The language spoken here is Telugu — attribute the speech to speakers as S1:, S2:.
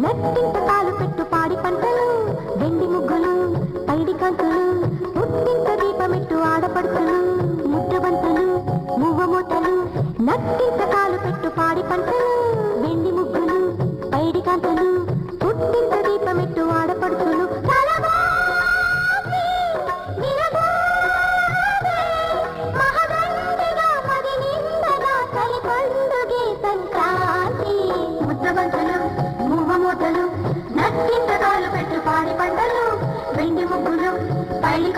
S1: నట్టింట కాలు పెట్టు పాడి పంటలు వెండి ముగ్గులు పైడి కంతులు పుట్టింట దీపమెట్టు ఆడపడుతులు ముద్రబంతులు మువ్వ మూతలు నట్టింట కాలు పెట్టు పాడి పంటలు వెండి ముగ్గులు పైడి కంతులు పెట్టు పాడి పంటలు వెండి ముగ్గులు పైలి